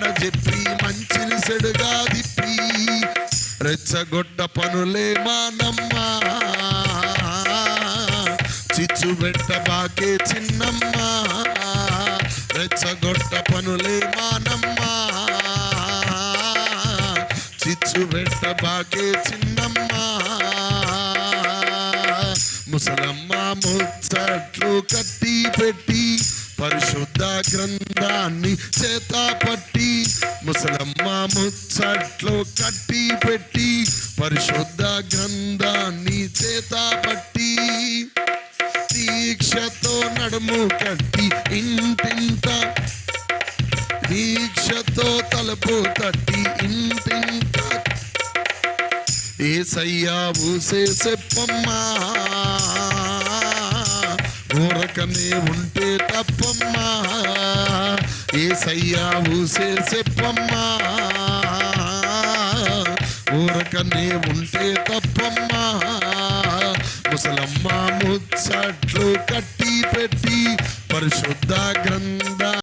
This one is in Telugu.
చెప్పి మంచిని సెడుగా దిప్పి రెచ్చగొట్ట పనులే మానమ్మా. చిచ్చు పెట్ట బాకే చిన్నమ్మ. రెచ్చగొట్ట పనులే మానమ్మా. చిచ్చు పెట్ట బాకే చిన్నమ్మ. ముసలమ్మ ముచ్చట్లు కట్టి పెట్టి పరిశుద్ధ గ్రంథాన్ని చేత పట్టి ముసలమ్మ ముచ్చట్లు కట్టి పెట్టి పరిశుద్ధ గ్రంథాన్ని చేత పట్టి దీక్షతో నడుము కట్టి ఇంటింత దీక్షతో తలుపు తట్టి ఇంటింత ఏసయ్యా ఊసే చెప్పమ్మా ఊరకనే ఉంటే తప్పమ్మా. ఏసయ్యా ఊసే చెప్పమ్మా. ఊరకనే ఉంటే తప్పమ్మా. ముసలమ్మ ముచ్చట్లు కట్టి పెట్టి పరిశుద్ధ గ్రంథ